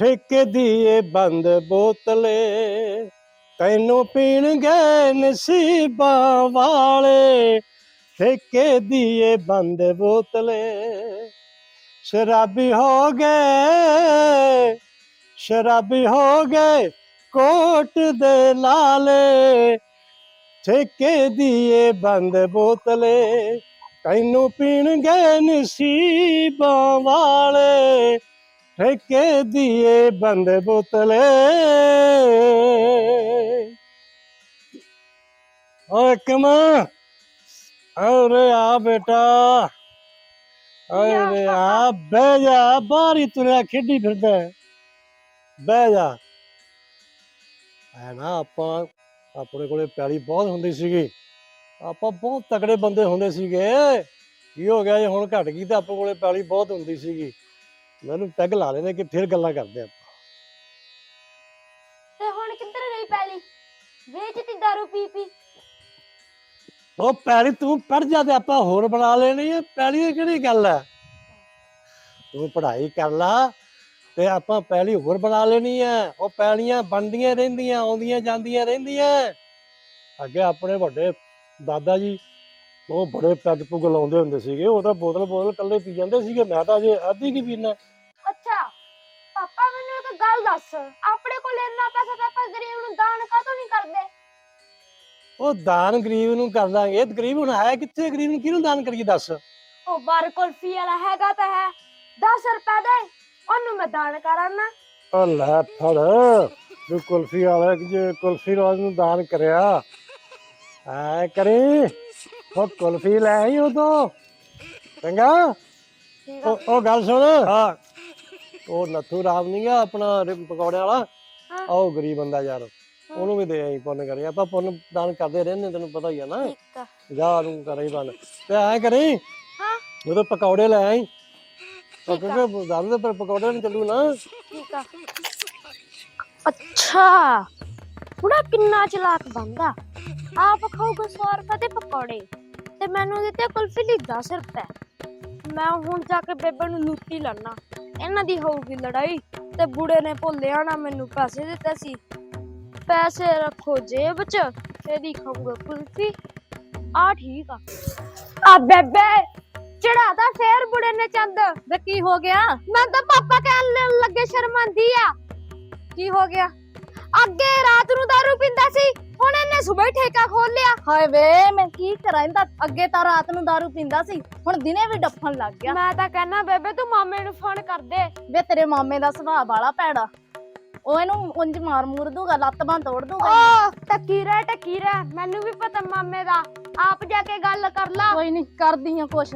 ਠੇਕੇ ਦੀਏ ਬੰਦ ਬੋਤਲੇ, ਤੈਨੂੰ ਪੀਣ ਗਏ ਨਸੀਬਾਂ ਵਾਲੇ। ਠੇਕੇ ਦੀਏ ਬੰਦ ਬੋਤਲੇ, ਸ਼ਰਾਬੀ ਹੋ ਗਏ, ਸ਼ਰਾਬੀ ਹੋ ਗਏ ਕੋਟ ਦੇ ਲਾਲੇ। ਠੇਕੇ ਦੀਏ ਬੰਦ ਬੋਤਲੇ, ਤੈਨੂੰ ਪੀਣ ਪੀਣਗੇ ਨਸੀਬਾਂ ਵਾਲੇ। ਠੇਕੇ ਦੀ ਏ ਬੰਦ ਬੋਤਲੇ ਓਏ ਕਮਾ ਅਰੇ ਆ ਬੇਟਾ ਅਰੇ ਆ ਬਹਿ ਜਾ ਬਾਹਰੀ ਤੁਰਿਆ ਖੇਡੀ ਫਿਰਦਾ ਹੈ। ਬਹਿ ਜਾ ਐ ਨਾ ਆਪਾਂ ਆਪਣੇ ਕੋਲੇ ਪਿਆਲੀ ਬਹੁਤ ਹੁੰਦੀ ਸੀਗੀ ਆਪਾਂ ਬਹੁਤ ਤਕੜੇ ਬੰਦੇ ਹੁੰਦੇ ਸੀਗੇ ਕੀ ਹੋ ਗਿਆ ਜੇ ਹੁਣ ਘਟ ਗਈ ਤਾਂ ਆਪਣੇ ਕੋਲੇ ਪਿਆਲੀ ਬਹੁਤ ਹੁੰਦੀ ਸੀਗੀ ਮੈਨੂੰ ਪੈਗ ਲਾ ਲੈਣੇ ਕਿ ਫਿਰ ਗੱਲਾਂ ਕਰਦੇ ਆਪਾਂ। ਤੇ ਹੁਣ ਕਿੱਧਰ ਗਈ ਪੈਲੀ? ਵੇਚਤੀ ਦਾਰੂ ਪੀ ਪੀ। ਉਹ ਪੈਲੀ ਤੂੰ ਪੜ ਜਾ ਤੇ ਆਪਾਂ ਹੋਰ ਬਣਾ ਲੈਣੀ ਹੈ ਪੈਲੀ ਦੀ ਕਿਹੜੀ ਗੱਲ ਹੈ ਤੂੰ ਪੜ੍ਹਾਈ ਕਰ ਲਾ ਤੇ ਆਪਾਂ ਪੈਲੀ ਹੋਰ ਬਣਾ ਲੈਣੀ ਹੈ ਉਹ ਪੈਲੀਆਂ ਬਣਦੀਆਂ ਰਹਿੰਦੀਆਂ ਆਉਂਦੀਆਂ ਜਾਂਦੀਆਂ ਰਹਿੰਦੀਆਂ। ਅੱਗੇ ਆਪਣੇ ਵੱਡੇ ਦਾਦਾ ਜੀ ਉਹ ਬੜੇ ਪੈਗ ਪੁਗ ਲਾਉਂਦੇ ਹੁੰਦੇ ਸੀਗੇ। ਉਹ ਤਾਂ ਬੋਤਲ ਬੋਤਲ ਕੱਲੇ ਪੀ ਜਾਂਦੇ ਸੀਗੇ। ਮੈਂ ਤਾਂ ਅਜੇ ਅੱਧੀ ਕੀ ਪੀਣਾ ਗੱਲ ਦੱਸ। ਆਪਣੇ ਕੋਲ ਇੰਨਾ ਪੈਸਾ ਤਾਂ ਆਪਾਂ ਗਰੀਬ ਨੂੰ ਦਾਨ ਕਾਹਤੋਂ ਨਹੀਂ ਕਰਦੇ? ਉਹ ਦਾਨ ਗਰੀਬ ਨੂੰ ਕਰ ਦਾਂਗੇ ਗਰੀਬ ਹੁਣ ਹੈ ਕਿੱਥੇ? ਗਰੀਬ ਨੂੰ ਕਿਹਨੂੰ ਦਾਨ ਕਰੀਏ ਦੱਸ? ਉਹ ਬਾਰ ਕੁਲਫੀ ਵਾਲਾ ਹੈਗਾ ਤਾਂ ਹੈ। 10 ਰੁਪਏ ਦੇ। ਉਹਨੂੰ ਮੈਂ ਦਾਨ ਕਰਾਂਨਾ ਉਹ ਲੈ ਫੜ। ਤੂੰ ਕੁਲਫੀ ਵਾਲਾ ਕਿ ਜੇ ਕੁਲਫੀ ਵਾਲਾ ਨੂੰ ਦਾਨ ਕਰਿਆ। ਐ ਕਰੀ। ਉਹ ਕੁਲਫੀ ਲੈ ਆਈ ਉਦੋਂ। ਚੰਗਾ? ਉਹ ਗੱਲ ਸੁਣ। ਹਾਂ। ਉਹ ਨੱਥੂ ਰਾਮ ਨਹੀਂ ਆ ਆਪਣਾ ਰੇ- ਪਕੌੜਿਆਂ ਵਾਲਾ। ਹਾਂ। ਉਹ ਗਰੀਬ ਬੰਦਾ ਯਾਰ ਉਹਨੂੰ ਵੀ ਦੇ ਆਈ ਪੁੰਨ ਕਰੀ। ਆਪਾਂ ਪੁੰਨ ਦਾਨ ਕਰਦੇ ਰਹਿੰਦੇ ਤੈਨੂੰ ਪਤਾ ਹੀ ਆ ਨਾ। ਠੀਕ ਆ। ਜਾ ਨੂੰ ਕਰੀ ਬੰਨ ਤੇ ਐ ਕਰੀ ਹਾਂ। ਉਹਦੇ ਪਕੌੜੇ ਲੈ ਆਈ। ਕਿਉਂਕਿ ਦਾਰੂ ਦੇ ਪਰ ਪਕੌੜੇ ਨਹੀਂ ਚੱਲੂ ਨਾ। ਠੀਕ ਆ। ਅੱਛਾ। ਬੁੜਾ ਕਿੰਨਾ ਚਲਾਕ ਬੰਦਾ। ਆਪ ਖਾਊਗਾ 100 ਰੁਪਏ ਦੇ ਪਕੌੜੇ। ਤੇ ਮੈਨੂੰ ਦਿੱਤੇ ਕੁਲਫੀ ਲਈ 10 ਰੁਪਏ। ਮੈਂ ਹੁਣ ਜਾ ਕੇ ਬੇਬੇ ਨੂੰ ਲੁੱਟੀ ਲੈਣਾ ਇਹਨਾਂ ਦੀ ਹੋਊਗੀ ਲੜਾਈ ਤੇ ਬੁੜੇ ਨੇ ਭੁੱਲਿਆ ਨਾ ਮੈਨੂੰ ਪੈਸੇ ਦਿੱਤੇ ਸੀ। ਪੈਸੇ ਰੱਖੋ ਜੇਬ 'ਚ ਇਹਦੀ ਖਾਊਗਾ ਕੁਲਫੀ। ਆ ਠੀਕ ਆ। ਆ ਬੇਬੇ ਚੜਾਦਾ ਫੇਰ ਬੁੜੇ ਨੇ ਚੰਦ। ਵੇ ਕੀ ਹੋ ਗਿਆ? ਮੈਂ ਤਾਂ ਪਾਪਾ ਕਹਿਣ ਲੱਗੇ ਸ਼ਰਮਾਂਦੀ ਆ। ਕੀ ਹੋ ਗਿਆ? ਅੱਗੇ ਰਾਤ ਨੂੰ ਦਾਰੂ ਪੀਂਦਾ ਸੀ ਹੁਣ ਇਹਨੇ ਸਵੇਰ ਠੇਕਾ ਖੋਲ ਲਿਆ। ਹਾਏ ਵੇ ਮੈਂ ਕੀ ਕਰਾਂ ਇਹਦਾ? ਅੱਗੇ ਤਾਂ ਰਾਤ ਨੂੰ दारू ਪੀਂਦਾ ਸੀ ਹੁਣ ਦਿਨੇ ਵੀ ਡੱਫਣ ਲੱਗ ਗਿਆ। ਮੈਂ ਤਾਂ ਕਹਿਣਾ ਬੇਬੇ ਤੂੰ ਮਾਮੇ ਨੂੰ ਫੋਨ ਕਰ ਦੇ। ਵੇ ਤੇਰੇ ਮਾਮੇ ਦਾ ਸੁਭਾਅ ਵਾਲਾ ਭੈੜਾ। ਉਹ ਇਹਨੂੰ ਉਂਝ ਮਾਰ ਮੂਰ ਦੂਗਾ ਲੱਤ ਬਾਂਹ ਤੋੜ ਦੂਗਾ। ਓ ਟਕੀਰਾ ਟਕੀਰਾ ਮੈਨੂੰ ਵੀ ਪਤਾ ਮਾਮੇ ਦਾ। ਆਪ ਜਾ ਕੇ ਗੱਲ ਕਰ ਲਾ। ਕੋਈ ਨਹੀਂ ਕਰਦੀ ਆ ਕੁਛ।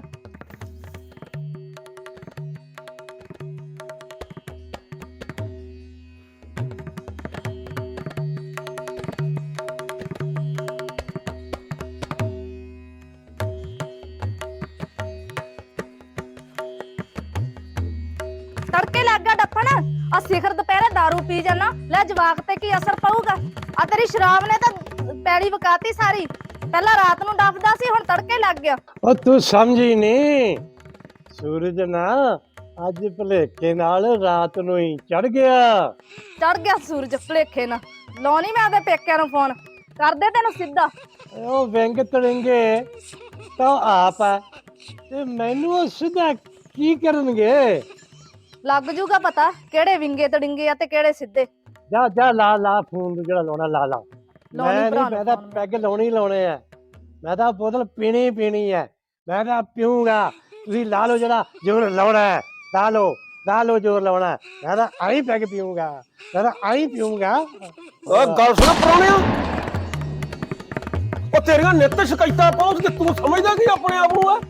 ਤੜਕੇ ਲੱਗ ਗਿਆ ਡੱਫਣ। ਆ ਸਿਖਰ ਦੁਪਹਿਰੇ दारू ਪੀ ਜਾਣਾ ਲੈ ਜਵਾਕ ਤੇ ਕੀ ਅਸਰ ਪਊਗਾ? ਆ ਤੇਰੀ ਸ਼ਰਾਬ ਨੇ ਤਾਂ ਪੈੜੀ ਵਕਾਤੀ ਸਾਰੀ। ਪਹਿਲਾਂ ਰਾਤ ਨੂੰ ਡੱਫਦਾ ਸੀ ਹੁਣ ਤੜਕੇ ਲੱਗ ਗਿਆ। ਉਹ ਤੂੰ ਸਮਝੀ ਨਹੀਂ। ਸੂਰਜ ਨਾ ਅੱਜ ਭਲੇਖੇ ਨਾਲ ਰਾਤ ਨੂੰ ਹੀ ਚੜ ਗਿਆ। ਚੜ ਗਿਆ ਸੂਰਜ ਭਲੇਖੇ ਨਾਲ। ਲਾਉਣੀ ਮੈਂ ਆਪਦੇ ਪੇਕਿਆਂ ਨੂੰ ਫੋਨ। ਕਰਦੇ ਤੈਨੂੰ ਸਿੱਧਾ। ਉਹ ਵਿੰਗ ਤੜਿੰਗੇ ਤਾਂ ਆਪ ਹੈ ਤੇ ਮੈਨੂੰ ਉਹ ਸਿੱਧਾ ਕੀ ਕਰਨਗੇ? ਲੱਗ ਜੂਗਾ ਪਤਾ ਕਿਹੜੇ ਵਿੰਗੇ ਤੜਿੰਗੇ ਆ ਤੇ ਕਿਹੜੇ ਸਿੱਧੇ। ਜਾ ਜਾ ਲਾ ਲਾ ਫੋਨ ਨੂੰ ਜਿਹੜਾ ਲਾਉਣਾ ਲਾ ਲਾ। ਲਾਉਣੀ ਮੈਂ ਭਰਾ ਨਹੀਂ ਨੂੰ ਮੈਂ ਤਾਂ phone ਮੈਂ। ਪੈਗ ਲਾਉਣੀ ਲਾਉਣੇ ਆ। ਮੈਂ ਤਾਂ ਬੋਤਲ ਪੀਣੀ ਹੀ ਪੀਣੀ ਹੈ ਮੈਂ ਤਾਂ ਪੀਊਂਗਾ। ਤੁਸੀਂ ਲਾ ਲਓ ਜਿਹੜਾ ਜ਼ੋਰ ਲਾਉਣਾ ਹੈ। ਲਾ ਲਓ ਲਾ ਲਓ ਜ਼ੋਰ ਲਾਉਣਾ ਹੈ। ਮੈਂ ਤਾਂ ਆਈ ਪੈਗ ਪੀਊਂਗਾ। ਮੈਂ ਤਾਂ ਆਈ ਪੀਊਂਗਾ। ਓਏ ਗੱਲ ਸੁਣ ਪਰੋਣਿਆ ਉਹ ਤੇਰੀਆਂ ਨਿੱਤ ਸ਼ਿਕਾਇਤਾਂ ਪਹੁੰਚ ਕੇ ਤੂੰ ਸਮਝਦਾ ਕੀ ਆਪਣੇ ਆਪ ਨੂੰ ਆ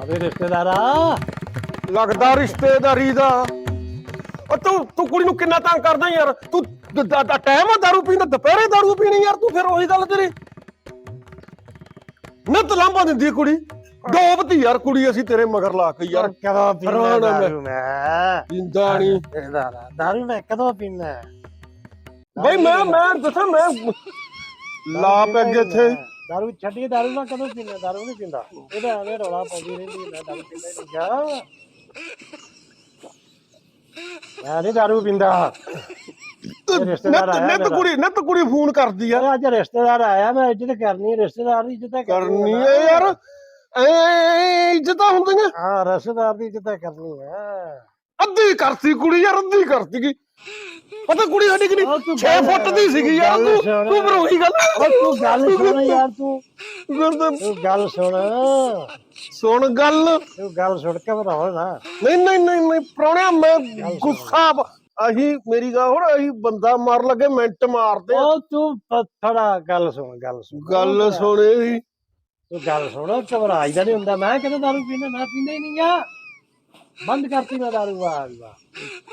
ਆਵੇ ਰਿਸ਼ਤੇਦਾਰਾ। ਲੱਗਦਾ ਰਿਸ਼ਤੇਦਾਰੀ ਦਾ। ਉਹ ਤੂੰ ਤੂੰ ਕੁੜੀ ਨੂੰ ਕਿੰਨਾ ਤੰਗ ਕਰਦਾ ਯਾਰ? ਤੂੰ ਟਾਈਮ ਆ ਦਾਰੂ ਪੀਂਦਾ ਦੁਪਹਿਰੇ ਦਾਰੂ ਪੀਣੀ ਯਾਰ ਤੂੰ ਫਿਰ ਉਹੀ ਗੱਲ ਤੇਰੀ। ਨਿੱਤ ਲਾਂਭਾ ਦਿੰਦੀ ਕੁੜੀ। ਡੋਬਦੀ ਯਾਰ ਕੁੜੀ ਅਸੀਂ ਤੇਰੇ ਮਗਰ ਲਾ ਕੇ ਯਾਰ। ਕਦੋਂ ਪੀਣਾ ਮੈਂ। ਦਾਰੂ ਮੈਂ? ਪੀਂਦਾ ਨਹੀਂ। ਦਾਰੂ ਮੈਂ ਕਦੋਂ ਪੀਣਾ ਬਈ ਮੈਂ ਮੈਂ ਦੱਸਾਂ ਮੈਂ ਲਾ ਪੈ ਗਏ ਇੱਥੇ। ਦਾਰੂ ਛੱਡੀ ਦਾਰੂ ਮੈਂ ਕਦੋਂ ਪੀਣਾ ਦਾਰੂ ਨਹੀਂ ਪੀਂਦਾ। ਇਹਦਾ ਐਵੇਂ ਰੌਲਾ ਪਾਉਂਦੀ ਰਹਿੰਦੀ ਮੈਂ ਦਾਰੂ ਪੀਂਦਾ ਨਹੀਂ। ਗਾ ਮੈਂ ਨਹੀਂ ਦਾਰੂ ਪੀਂਦਾ। ਰਿਸ਼ਤੇਦਾਰ ਨਿੱਤ ਆਇਆ ਨਿੱਤ ਮੇਰਾ। ਕੁੜੀ ਨਿੱਤ ਕੁੜੀ ਫੋਨ ਕਰਦੀ ਆ। ਯਾਰ ਅੱਜ ਰਿਸ਼ਤੇਦਾਰ ਆਇਆ ਮੈਂ ਇੱਜ਼ਤ ਕਰਨੀ ਰਿਸ਼ਤੇਦਾਰ ਦੀ ਇੱਜ਼ਤ ਕਰਨੀ ਹੈ ਯਾਰ। ਐ ਇੱਜ਼ਤਾਂ ਹੁੰਦੀਆਂ। ਹਾਂ ਰਿਸ਼ਤੇਦਾਰ ਦੀ ਇੱਜ਼ਤ ਕਰਨੀ ਹੈ। ਅੱਧੀ ਕਰਤੀ ਕੁੜੀ ਯਾਰ ਅੱਧੀ ਕਰਤੀ ਕੀ ਪਤਾ ਕੁੜੀ ਸਾਡੀ ਉਹ ਤੂੰ 6 ਗੱਲ- ਫੁੱਟ ਦੀ ਸੀਗੀ ਯਾਰ ਗੱਲ ਤੂੰ ਸੁਣ। ਤੂੰ ਬਰੋਹੀ ਗੱਲ ਉਹ ਤੂੰ ਗੱਲ ਸੁਣ ਯਾਰ ਤੂੰ। ਫਿਰ ਤਾਂ ਤੂੰ ਗੱਲ ਸੁਣ। ਸੁਣ ਗੱਲ। ਤੂੰ ਗੱਲ ਸੁਣ ਕੇ ਬਰਾਉ ਨਾ। ਨਹੀਂ ਨਹੀਂ ਨਹੀਂ ਨਹੀਂ ਪ੍ਰਾਹੁਣਿਆ ਮੈਂ ਗੁੱਸਾ ਬ- ਅਹੀਂ ਮੇਰੀ ਗੱਲ ਹੋਰ ਅਹੀਂ ਬੰਦਾ ਮਾਰ ਲੱਗੇ ਮਿੰਟ ਮਾਰਦੇ ਆ। ਉਹ ਤੂੰ ਪ- ਥੋੜਾ ਗੱਲ ਸੁਣ ਗੱਲ ਸੁਣ। ਗੱਲ ਸੁਣੇ ਤੂੰ ਗੱਲ ਸੁਣ ਘਬਰਾਈ ਦਾ ਨਹੀਂ ਹੁੰਦਾ। ਮੈਂ ਕਿਤੇ ਦਾਰੂ ਪੀਣਾ ਮੈਂ ਪੀਂਦਾ ਹੀ ਨਹੀਂ ਆ। ਬੰਦ ਕਰਤੀ ਮੈਂ ਦਾਰੂ ਵਾਹ ਵਾਹ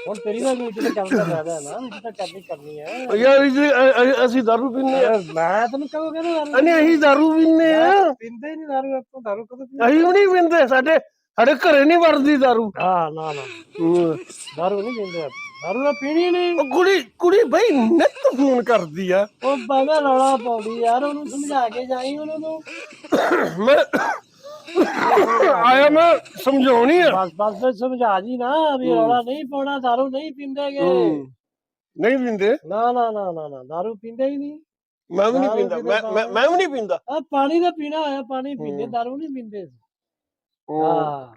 ਹੁਣ ਤੇਰੀ ਨਾਲ ਕਰਨ ਦਾ ਫਾਇਦਾ ਹੈ ਨਾ ਇੱਜ਼ਤ ਕਰਨੀ ਕਰਨੀ ਹੈ। ਯਾਰ ਜੀ, ਅ- ਅ- ਅਸੀਂ ਦਾਰੂ ਪੀਨੇ ਆ ਮੈਂ ਤੈਨੂੰ ਕਦੋਂ ਕਹਿੰਦਾ ਦਾਰੂ ਅਨੇ ਅਸੀਂ ਦਾਰੂ ਪੀਨੇ ਆ ਪੀਂਦੇ ਨਹੀਂ ਦਾਰੂ ਆਪਾਂ ਦਾਰੂ ਕਦੋਂ ਪੀਂਦੇ? ਅਸੀਂ ਵੀ ਨਹੀਂ ਪੀਂਦੇ ਸਾਡੇ ਸਾਡੇ ਘਰੇ ਨਹੀਂ ਵਰਦੀ ਦਾਰੂ। ਹਾਂ ਨਾ ਨਾ। ਦਾਰੂ ਨਹੀਂ ਪੀਂਦੇ ਆਪਾਂ। ਦਾਰੂ ਤਾਂ ਪੀਣੀ ਨਹੀਂ। ਉਹ ਕੁੜੀ ਕੁੜੀ ਬਈ ਨਿੱਤ ਫੋਨ ਕਰਦੀ ਆ। ਉਹ ਬਾਬਾ ਰੌਲਾ ਪਾਉਂਦੀ ਯਾਰ ਉਹਨੂੰ ਸਮਝਾ ਕੇ ਜਾਈ ਉਹਨੂੰ ਤੂੰ। ਮੈਂ ਆਇਆ ਮੈਂ ਸਮਝਾਉਣੀ ਆ। ਬਸ ਬਸ ਫਿਰ ਸਮਝਾ ਜੀ ਨਾ ਵੀ ਰੌਲਾ ਨਹੀਂ ਪਾਉਣਾ ਦਾਰੂ ਨਹੀਂ ਪੀਂਦੇਗੇ ਨਹੀਂ ਪੀਂਦੇ? ਨਾ ਨਾ ਨਾ ਨਾ ਨਾ ਦਾਰੂ ਪੀਂਦੇ ਹੀ ਨਹੀਂ। ਮੈਂ ਵੀ ਨਹੀਂ ਪੀਂਦਾ ਮੈਂ ਮੈਂ- ਵੀ ਨਹੀਂ ਪੀਂਦਾ। ਆ ਪਾਣੀ ਦਾ ਪੀਣਾ ਹੋਇਆ ਪਾਣੀ ਪੀਂਦੇ। ਦਾਰੂ ਨਹੀਂ ਪੀਂਦੇ। ਹੂੰ।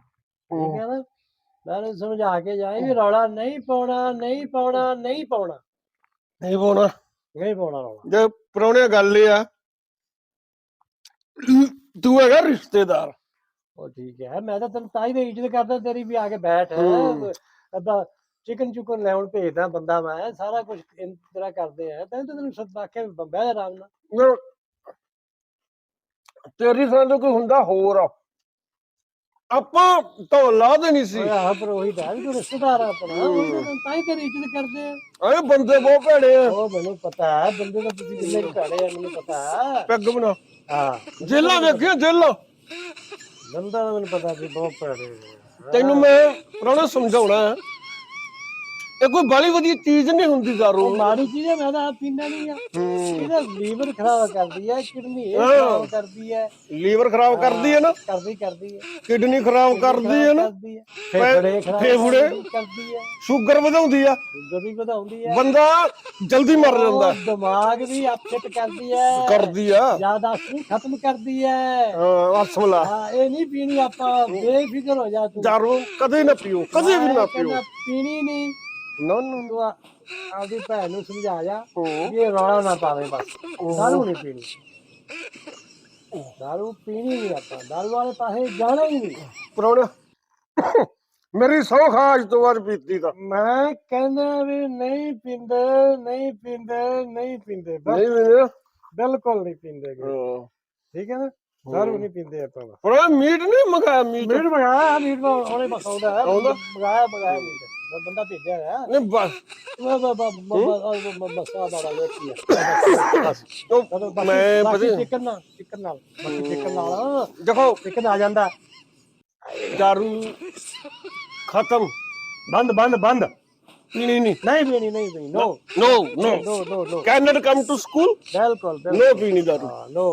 ਠੀਕ ਹੈ ਨਾ? ਮੈਂ ਸਮਝਾ ਕੇ ਜਾਈ ਵੀ ਰੌਲਾ ਨਹੀਂ ਪਾਉਣਾ ਨਹੀਂ ਪਾਉਣਾ ਨਹੀਂ ਪਾਉਣਾ। ਨਹੀਂ ਬੋਣਾ ਨਹੀਂ ਪਾਉਣਾ ਰੌਲਾ। ਜੇ ਪਰੌਣੇ ਗੱਲ ਇਹ ਆ ਤੂੰ ਹੈਗਾ ਰਿਸ਼ਤੇਦਾਰ। ਉਹ ਠੀਕ ਹੈ ਮੈਂ ਤਾਂ ਤੈਨੂੰ ਤਾਂ ਹੀ ਤੇ ਇੱਜ਼ਤ ਕਰਦਾ ਤੇਰੀ ਵੀ ਆ ਕੇ ਬੈਠ। ਹੂੰ। ਅੱਦਾ ਚਿਕਨ ਚੁਕਨ ਲੈਉਣ ਭੇਜਦਾ ਬੰਦਾ ਮੈਂ ਸਾਰਾ ਕੁਝ ਤਰ੍ਹਾਂ ਕਰਦੇ ਆ। ਤੈਨੂੰ ਤਾਂ ਤੈਨੂੰ ਵੀ ਬਹਿ ਜਾ ਆਰਾਮ ਨਾਲ। ਨਾ, ਤੇਰੀ ਥਾਂ ਤੇ ਕੋਈ ਹੁੰਦਾ ਹੋਰ। ਆ ਆਪਾਂ ਤਾਂ ਲਾ ਦੇਣੀ ਸੀ। ਓਏ ਆਹ ਪਰ ਉਹੀ ਤਾਂ ਹੈ ਵੀ ਤੂੰ ਰਿਸ਼ਤੇਦਾਰ ਆ ਆਪਣਾ। ਉਹ ਤਾਂ ਤਾਂ ਹੀ ਤੇਰੀ ਇੱਜ਼ਤ ਕਰਦੇ ਆ। ਅਰੇ ਬੰਦੇ ਬਹੁਤ ਭੈੜੇ ਆ। ਉਹ ਮੈਨੂੰ ਪਤਾ ਹੈ ਬੰਦੇ ਦਾ ਤੁਸੀਂ ਕਿੰਨੇ ਭੈੜੇ ਆ ਮੈਨੂੰ ਪਤਾ ਹੈ। ਪੈਗ ਬਣਾ। ਹਾਂ। ਜੇਲਾਂ ਵੇਖੀਆਂ ਜੇਲਾਂ। ਬੰਦਾ ਦਾ ਮੈਨੂੰ ਪਤਾ ਵੀ ਬਹੁਤ ਭੈੜੇ ਤੈਨੂੰ ਮੈਂ ਪੁਰਾਣਾ ਸਮਝਾਉਣਾ ਇਹ ਕੋਈ ਬਾਲੀ ਵਧੀਆ ਚੀਜ਼ ਨਹੀਂ ਹੁੰਦੀ ਦਾਰੂ ਉਹ ਮਾੜੀ ਚੀਜ਼ ਹੈ ਮੈਂ ਤਾਂ ਪੀਂਦਾ ਨਹੀਂ ਆ ਇਹਦਾ ਲੀਵਰ ਖਰਾਬ ਕਰਦੀ ਹੈ ਕਿਡਨੀ ਇਹ। ਖਰਾਬ ਕਰਦੀ ਹੈ। ਲੀਵਰ ਖਰਾਬ ਕਰਦੀ ਹੈ ਨਾ? ਕਰਦੀ ਕਰਦੀ ਹੈ। ਕਿਡਨੀ ਖਰਾਬ ਕਰਦੀ ਹੈ ਨਾ? ਫੇਫੜੇ ਖਰਾਬ ਫੇਫੜੇ? ਕਰਦੀ- ਹੈ। ਸ਼ੂਗਰ ਵਧਾਉਂਦੀ ਆ। ਸ਼ੂਗਰ ਵੀ ਵਧਾਉਂਦੀ ਹੈ। ਬੰਦਾ ਜਲਦੀ ਮਰ ਜਾਂਦਾ। ਦਿਮਾਗ ਵੀ ਅਪਸੈਟ ਕਰਦੀ ਹੈ। ਕਰਦੀ ਆ। ਵੀ ਖਤਮ ਕਰਦੀ ਹੈ। ਹਾਂ ਅਸਮਲਾ ਹਾਂ ਇਹ ਨਹੀਂ ਪੀਣੀ ਆਪਾਂ। ਬੇਫਿਕਰ ਹੋ ਜਾ ਤੂੰ। ਦਾਰੂ ਕਦੇ ਨਾ ਪੀਓ ਕਦੇ ਵੀ ਨਾ ਪੀਓ। ਪੀਣੀ ਨਹੀਂ। ਨਾ ਨਾ ਤੂੰ ਆ- ਆਪਦੀ ਭੈਣ ਨੂੰ ਸਮਝਾ ਜਾ। ਵੀ ਇਹ ਰੌਲਾ ਨਾ ਪਾਵੇ ਬਸ। ਦਾਰੂ ਨਹੀਂ ਪੀਣੀ। ਦਾਰੂ ਪੀਣੀ ਨਹੀਂ ਆਪਾਂ ਦਾਰੂ ਵਾਲੇ ਪਾਸੇ ਜਾਣਾ ਹੀ ਨਹੀਂ। ਪਰੌਣਾ ਮੇਰੀ ਸੌ ਖਾਜ ਤੋਂ ਬਾਅਦ ਪੀਤੀ ਤਾਂ। ਮੈਂ ਕਹਿੰਦਾ ਵੀ ਨਹੀਂ ਪੀਂਦੇ ਨਹੀਂ ਪੀਂਦੇ ਨਹੀਂ ਪੀਂਦੇ। ਬਸ ਨਹੀਂ ਵੀਰੇ ਬਿਲਕੁਲ ਨਹੀਂ ਪੀਂਦੇ ਗੇ। ਹਾਂ। ਠੀਕ ਹੈ ਨਾ? ਦਾਰੂ ਨਹੀਂ ਪੀਂਦੇ ਆਪਾਂ ਬਸ। ਪਰੌਣਾ ਮੀਟ ਨਹੀਂ ਮੰਗਾਇਆ ਮੀਟ? ਮੀਟ ਮੰਗਾਇਆ ਮੀਟ ਮੈਂ ਉਹਨੇ ਬਸਾਉਂਦਾ ਹੈ। ਆਉਂਦਾ? ਮੰਗਾਇਆ ਮੰਗਾਇਆ ਮੀਟ। ਮੈਂ ਬੰਦਾ ਭੇਜਿਆ ਹੈ ਨਹੀਂ ਬਸ ਮੈਂ ਮੈਂ ਮੈਂ ਬਸਾ ਬੜਾ ਵੇਖੀ ਹੈ ਬਸ ਉਹ ਬਸ ਮੈਂ ਬਾਕੀ ਪਤਾ ਚਿਕਨ ਨਾਲ ਚਿਕਨ ਨਾਲ ਬਾਕੀ ਚਿਕਨ ਨਾਲ ਦੇਖੋ ਚਿਕਨ ਆ ਜਾਂਦਾ ਦਾਰੂ ਖਤਮ ਬੰਦ ਬੰਦ ਬੰਦ ਪੀਣੀ ਨਹੀਂ ਨਹੀਂ ਪੀਣੀ ਨਹੀਂ ਪੀਣੀ no no no no no no can not come to school ਬਿਲਕੁਲ ਬਿਲਕੁਲ ਨੋ ਪੀਣੀ ਦਾਰੂ ਨੋ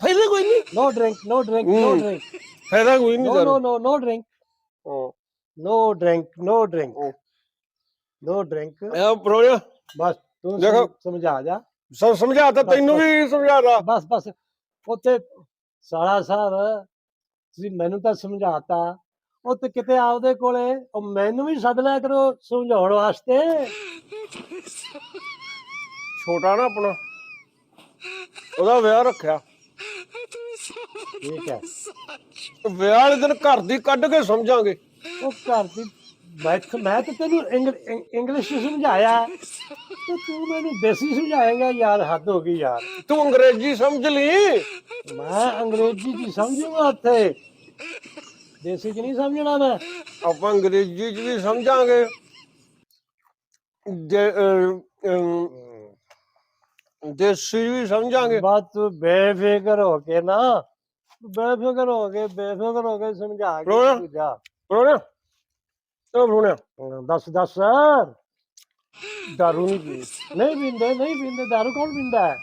ਫਾਇਦਾ ਕੋਈ ਨਹੀਂ ਨੋ ਡਰਿੰਕ ਨੋ ਡਰਿੰਕ ਨੋ ਹੂੰ। ਡਰਿੰਕ ਫਾਇਦਾ ਕੋਈ ਨਹੀਂ ਨੋ ਦਾਰੂ ਨੋ ਨੋ ਨੋ ਡਰਿੰਕ ਨੋ ਡਰਿੰਕ। ਇਹ ਪਰੌਣਾ। ਬਸ ਤੂੰ ਦੇਖੋ। ਸਮ- ਸਮਝਾ ਜਾ ਸਭ ਸਮਝਾਤਾ ਤੈਨੂੰ ਵੀ ਸਮਝਾਤਾ ਬਸ ਬਸ। ਉੱਥੇ ਸਾਲਾ ਸਾਹਿਬ ਤੁਸੀਂ ਮੈਨੂੰ ਤਾਂ ਸਮਝਾਤਾ। ਉੱਥੇ ਕਿਤੇ ਆਪਦੇ ਕੋਲੇ ਉਹ ਮੈਨੂੰ ਵੀ ਸੱਦ ਲਿਆ ਕਰੋ ਸਮਝਾਉਣ ਵਾਸਤੇ। ਛੋਟਾ ਨਾ ਆਪਣਾ। ਉਹਦਾ ਵਿਆਹ ਰੱਖਿਆ। ਠੀਕ ਹੈ। ਵਿਆਹ ਵਾਲੇ ਦਿਨ ਘਰ ਦੀ ਕੱਢ ਕੇ ਸਮਝਾਂਗੇ। ਉਹ ਘਰ ਦੀ ਮੈਂ ਤਾਂ- ਮੈਂ ਤਾਂ ਤੈਨੂੰ ਇੰਗ- ਇੰਗ- ਇੰਗਲਿਸ਼ ਚ ਸਮਝਾਇਆ ਤੇ ਤੂੰ ਮੈਨੂੰ ਦੇਸੀ ਸਮਝਾਏਗਾ ਯਾਰ ਹੱਦ ਹੋ ਗਈ ਯਾਰ ਤੂੰ ਅੰਗਰੇਜ਼ੀ ਸਮਝ ਲਈ ਮੈਂ ਅੰਗਰੇਜ਼ੀ ਚ ਸਮਝੂਗਾ ਉੱਥੇ ਦੇਸੀ ਚ ਨਹੀਂ ਸਮਝਣਾ ਮੈਂ ਆਪਾਂ ਅੰਗਰੇਜ਼ੀ ਚ ਵੀ ਸਮਝਾਂਗੇ ਦੇ ਅਹ, ਅਮ, ਦੇਸੀ ਵੀ ਸਮਝਾਂਗੇ ਬਸ ਤੂੰ ਬੇਫਿਕਰ ਹੋ ਕੇ ਨਾ ਬੇਫਿਕਰ ਹੋ ਕੇ ਬੇਫਿਕਰ ਹੋ ਕੇ ਸਮਝਾ ਕੇ ਰੋਣਾ। ਤੂੰ ਜਾ ਪਰੋਣਾ ਤੋ ਪਰੋਣਾ ਅਮ ਦੱਸ ਦੱਸ ਦਾਰੂ ਨਹੀਂ ਪੀਂਦੇ ਨਹੀਂ ਪੀਂਦੇ। ਦਾਰੂ ਕੌਣ ਪੀਂਦਾ? ਹੈ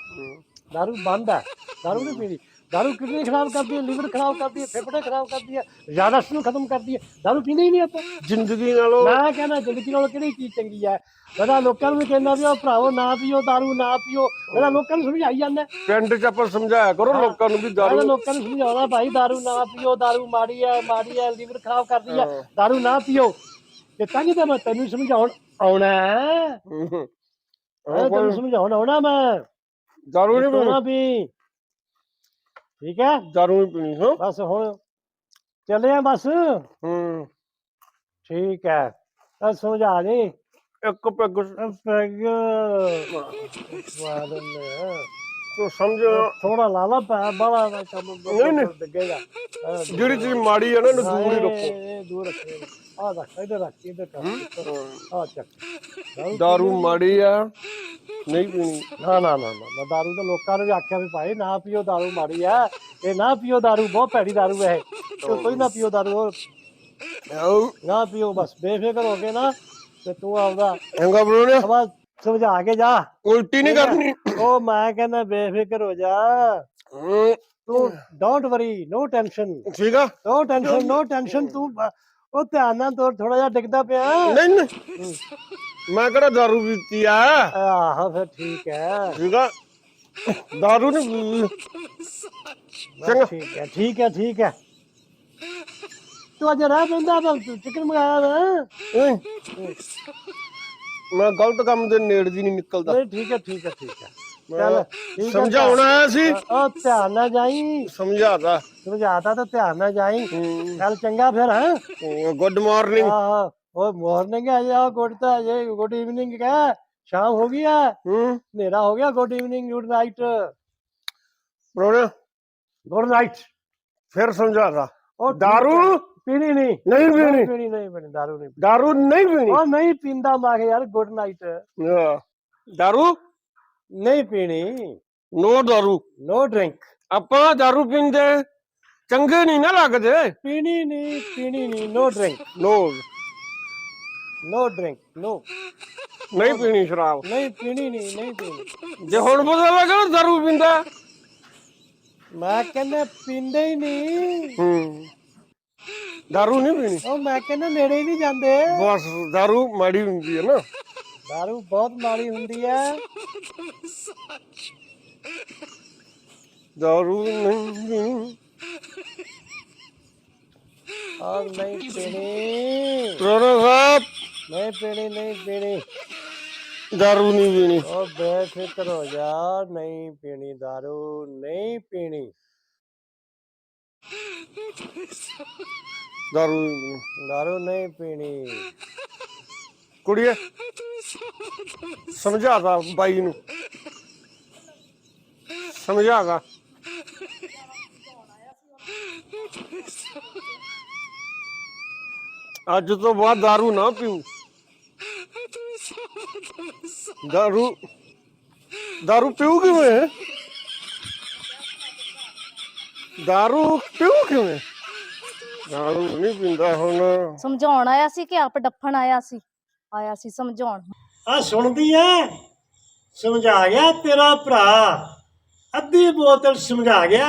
ਦਾਰੂ ਬੰਦ ਹੈ। ਦਾਰੂ ਨਹੀਂ ਪੀਣੀ। ਦਾਰੂ ਕਿਡਨੀ ਖਰਾਬ ਕਰਦੀ ਹੈ? ਲੀਵਰ ਖਰਾਬ ਕਰਦੀ ਹੈ? ਫੇਫੜੇ ਖਰਾਬ ਕਰਦੀ ਹੈ? ਯਾਦਾਸ਼ਤ ਨੂੰ ਖਤਮ ਕਰਦੀ ਹੈ? ਦਾਰੂ ਪੀਂਦੇ ਹੀ ਨਹੀਂ ਆਪਾਂ। ਜ਼ਿੰਦਗੀ ਨਾਲੋਂ ਮੈਂ ਕਹਿੰਦਾ ਜ਼ਿੰਦਗੀ ਨਾਲ ਕਿਹੜੀ ਚੀਜ਼ ਚੰਗੀ ਹੈ? ਮੈਂ ਲੋਕਾਂ ਨੂੰ ਕਹਿੰਦਾ ਵੀ ਉਹ ਭਰਾਵੋ ਨਾ ਪੀਓ ਦਾਰੂ ਨਾ ਪੀਓ। ਮੈਂ ਲੋਕਾਂ ਨੂੰ ਸਮਝਾਈ ਜਾਂਦਾ ਪਿੰਡ 'ਚ ਆਪਾਂ ਸਮਝਾਇਆ ਕਰੋ ਲੋਕਾਂ ਨੂੰ ਵੀ ਦਾਰੂ ਲੋਕਾਂ ਨੂੰ ਸਮਝਾਉਣਾ ਭਾਈ ਦਾਰੂ ਨਾ ਪੀਓ ਦਾਰੂ ਮਾੜੀ ਹੈ ਮਾੜੀ ਹੈ ਲੀਵਰ ਖਰਾਬ ਕਰਦੀ ਹੈ। ਦਾਰੂ ਨਾ ਪੀਓ। ਤੇ ਤਾਂ ਹੀ ਤਾਂ ਮੈਂ ਤੈਨੂੰ ਸਮਝਾਉਣ ਆਉਣਾ ਹੈ। ਹੂੰ। ਤੈਨੂੰ ਸਮਝਾਉਣ ਆਉਣਾ ਮੈਂ। ਦਾਰੂ ਨਹੀਂ ਪੀਣੀ। ਵੀ ਠੀਕ ਹੈ? ਦਾਰੂ ਨਹੀਂ ਪੀਣੀ ਹਾਂ। ਬਸ ਹੁਣ ਚੱਲੇ ਆ ਬਸ। ਹੂੰ। ਠੀਕ ਹੈ। ਆ ਸਮਝਾ ਦੇ ਇੱਕ ਪੈਗ ਪੈਗ। ਵਾਦਨ ਤੂੰ ਸਮਝ ਥੋੜਾ ਲਾ ਲਾ ਪੈ ਬੜਾ ਨਾ ਕੰਮ ਨਹੀਂ, ਨਹੀਂ। ਡਿੱਗੇਗਾ। ਹਾਂ, ਜਿਹੜੀ ਚੀਜ਼ ਮਾੜੀ ਹੈ ਨਾ ਇਹਨੂੰ ਦੂਰ ਹੀ ਰੱਖੋ। ਇਹ ਦੂਰ ਰੱਖੋ। ਆ ਰੱਖ ਇਧਰ ਰੱਖ ਇਧਰ ਕਰ। ਆ ਚੱਕ। ਦਾਰੂ ਮਾੜੀ ਆ ਨਹੀਂ ਪੀਣੀ। ਨਾ ਨਾ ਨਾ ਨਾ ਨਾ, ਦਾਰੂ ਤਾਂ ਲੋਕਾਂ ਨੇ ਵੀ ਆਖਿਆ ਵੀ ਭਾਈ ਨਾ ਪੀਓ ਦਾਰੂ ਮਾੜੀ ਆ। ਇਹ ਨਾ ਪੀਓ ਦਾਰੂ ਬਹੁਤ ਭੈੜੀ ਦਾਰੂ ਹੈ ਤੇ ਕੋਈ ਨਾ ਪੀਓ ਦਾਰੂ ਨਾ ਪੀਓ ਬਸ ਬੇਫਿਕਰ ਹੋ ਕੇ ਨਾ ਤੇ ਤੂੰ ਆਪਦਾ ਚੰਗਾ ਬਰੋ ਨੇ ਸਵਾ ਸਮਝਾ ਕੇ ਜਾ ਉਲਟੀ ਨਹੀਂ ਕਰਨੀ ਉਹ ਮੈਂ ਕਹਿੰਦਾ ਬੇਫਿਕਰ ਹੋ ਜਾ ਹੂੰ, ਤੂੰ ਡੋਂਟ ਵਰੀ ਨੋ ਟੈਨਸ਼ਨ ਠੀਕ ਆ ਨੋ ਟੈਨਸ਼ਨ ਨੋ ਟੈਨਸ਼ਨ ਤੂੰ ਬ- ਉਹ ਧਿਆਨ ਨਾਲ ਤੋੜ ਥੋੜਾ ਜਿਹਾ ਡਿੱਗਦਾ ਪਿਆ ਨਹੀਂ ਨਹੀਂ ਮੈਂ ਕਿਹੜਾ ਦਾਰੂ ਪੀਤੀ ਆ ਆਹ ਫਿਰ ਠੀਕ ਹੈ ਠੀਕ ਆ ਦਾਰੂ ਨਹੀਂ ਬਸ ਠੀਕ ਹੈ ਠੀਕ ਹੈ ਠੀਕ ਹੈ ਤੂੰ ਅੱਜ ਰਹਿ ਪੈਂਦਾ ਤਾਂ ਤੂੰ ਚਿਕਨ ਮੰਗਾਇਆ ਨਾ ਮੈਂ ਗਲਤ ਕੰਮ ਦੇ ਨੇੜ ਦੀ ਨਹੀਂ ਨਿਕਲਦਾ। ਨਹੀਂ ਠੀਕ ਹੈ ਠੀਕ ਹੈ ਠੀਕ ਹੈ। ਚੱਲ ਠੀਕ ਹੈ ਸਮਝਾਉਣਾ ਆਇਆ ਸੀ। ਉਹ ਧਿਆਨ ਨਾਲ ਜਾਈ। ਸਮਝਾਤਾ। ਸਮਝਾਤਾ ਤਾਂ ਧਿਆਨ ਨਾਲ ਜਾਈ। ਹੂੰ, ਚੱਲ ਚੰਗਾ ਫਿਰ ਹਾਂ। Good morning. ਆਹ ਉਹ ਮਾਰਨਿੰਗ ਆ ਜਾ ਗੁੱਡ ਤਾਂ ਅਜੇ ਗੁੱਡ ਈਵਨਿੰਗ ਕਹ ਸ਼ਾਮ ਹੋ ਗਈ ਹੈ। ਹੂੰ। ਹਨੇਰਾ ਹੋ ਗਿਆ good evening good night. Bro good night. ਫਿਰ ਸਮਝਾਤਾ। ਉਹ ਠੀਕ ਦਾਰੂ? ਹੈ। ਪੀਣੀ ਨਹੀਂ। ਨਹੀਂ ਨਹੀਂ ਪੀਣੀ ਪੀਣੀ ਨਹੀਂ ਪੀਣੀ ਦਾਰੂ ਨਹੀਂ ਦਾਰੂ ਨਹੀਂ ਪੀਣੀ? ਉਹ ਨਹੀਂ ਪੀਂਦਾ ਮੈਂ ਕਿਹਾ ਯਾਰ ਗੁੱਡ ਨਾਈਟ ਹਾਂ। ਦਾਰੂ? ਨਹੀਂ ਪੀਣੀ। ਨੋ ਦਾਰੂ। ਨੋ ਡਰਿੰਕ ਆਪਾਂ ਦਾਰੂ ਪੀਂਦੇ ਚੰਗੇ ਨਹੀਂ ਨਾ ਲੱਗਦੇ। ਪੀਣੀ ਨਹੀਂ ਪੀਣੀ ਨਹੀਂ ਨੋ ਡਰਿੰਕ ਨੋ ਨੋ ਡਰਿੰਕ ਨੋ ਨਹੀਂ ਪੀਣੀ ਸ਼ਰਾਬ। ਨਹੀਂ ਪੀਣੀ ਨਹੀਂ ਨਹੀਂ ਪੀਣੀ। ਜੇ ਹੁਣ ਪਤਾ ਲੱਗਾ ਦਾਰੂ ਪੀਂਦਾ। ਮੈਂ ਕਹਿੰਦਾ ਪੀਂਦੇ ਹੀ ਨਹੀਂ। ਹੂੰ। ਦਾਰੂ ਨਹੀਂ ਪੀਣੀ ਉਹ ਮੈਂ ਕਹਿੰਦਾ ਨੇੜੇ ਹੀ ਨਹੀਂ ਜਾਂਦੇ ਬਸ ਦਾਰੂ ਮਾੜੀ ਹੁੰਦੀ ਹੈ ਨਾ ਦਾਰੂ ਬਹੁਤ ਮਾੜੀ ਹੁੰਦੀ ਹੈ ਦਾਰੂ ਨਹੀਂ ਔਰ ਨਹੀਂ ਪੀਣੀ ਪ੍ਰੋਣਾ ਸਾਹਿਬ ਨਹੀਂ ਪੀਣੀ ਨਹੀਂ ਪੀਣੀ ਦਾਰੂ ਨਹੀਂ ਪੀਣੀ ਉਹ ਬੇਫਿਕਰ ਹੋ ਜਾ ਨਹੀਂ ਪੀਣੀ ਦਾਰੂ ਨਹੀਂ ਪੀਣੀ ਦਾਰੂ ਨਹੀਂ ਪੀਣੀ। ਦਾਰੂ ਨਹੀਂ ਪੀਣੀ ਕੁੜੀਏ ਸਮਝਾਦਾ ਬਾਈ ਨੂੰ ਸਮਝਾਦਾ ਅੱਜ ਤੋਂ ਬਾਅਦ ਦਾਰੂ ਨਾ ਪੀਉ ਦਾਰੂ ਦਾਰੂ ਪੀਉ ਕਿਵੇਂ ਦਾਰੂ ਪੀਉ ਕਿਵੇਂ ਦਾਰੂ ਨਹੀਂ ਪੀਂਦਾ ਹੁਣ ਸਮਝਾਉਣ ਆਇਆ ਸੀ ਕਿ ਆਪ ਡੱਫਣ ਆਇਆ ਸੀ ਆਇਆ ਸੀ ਸਮਝਾਉਣ ਆ ਸੁਣਦੀ ਐ ਸਮਝਾ ਗਿਆ ਤੇਰਾ ਭਰਾ ਅੱਧੀ ਬੋਤਲ ਸਮਝਾ ਗਿਆ